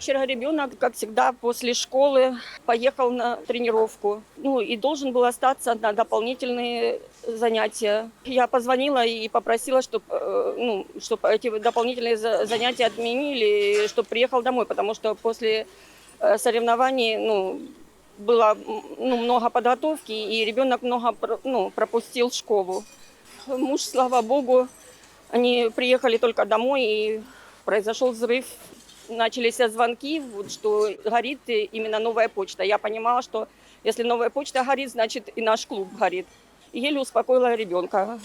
вчера ребенок, как всегда, после школы поехал на тренировку. Ну и должен был остаться на дополнительные занятия. Я позвонила и попросила, чтобы ну, чтоб эти дополнительные за- занятия отменили, чтобы приехал домой, потому что после э, соревнований ну, было ну, много подготовки, и ребенок много ну, пропустил школу. Муж, слава богу, они приехали только домой, и произошел взрыв. Начались звонки, вот, что горит именно новая почта. Я понимала, что если новая почта горит, значит и наш клуб горит. И еле успокоила ребенка,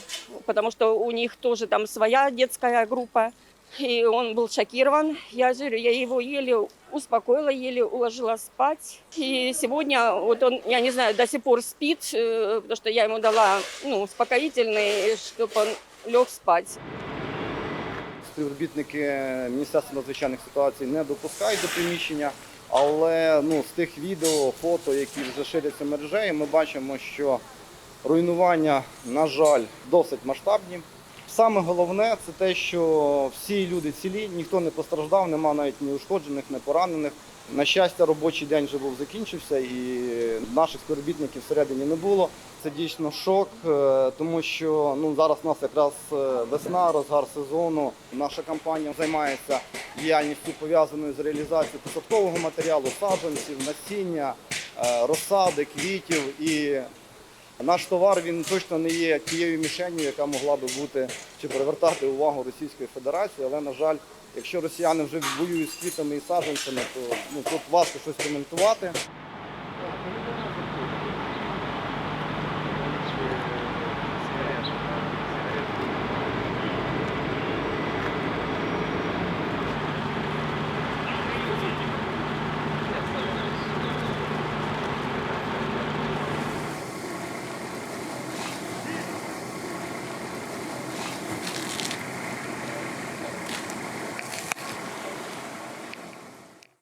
потому что у них тоже там своя детская группа. И он был шокирован. Я говорю, я его еле успокоила, еле уложила спать. И сегодня вот он, я не знаю, до сих пор спит, э, потому что я ему дала ну, успокоительный, чтобы он лег спать. Співробітники Міністерства надзвичайних ситуацій не допускають до приміщення. Але ну, з тих відео, фото, які вже ширяться мережею, ми бачимо, що руйнування, на жаль, досить масштабні. Саме головне це те, що всі люди цілі, ніхто не постраждав, нема навіть ні ушкоджених, ні поранених. На щастя, робочий день вже був закінчився і наших співробітників всередині не було. Це дійсно шок, е, тому що ну зараз у нас якраз е, весна, розгар сезону. Наша компанія займається діяльністю пов'язаною з реалізацією посадкового матеріалу, саджанців, насіння, е, розсади, квітів. І наш товар він точно не є тією мішенью, яка могла би бути чи привертати увагу Російської Федерації. Але на жаль, якщо росіяни вже воюють з квітами і саджанцями, то ну тут важко щось коментувати.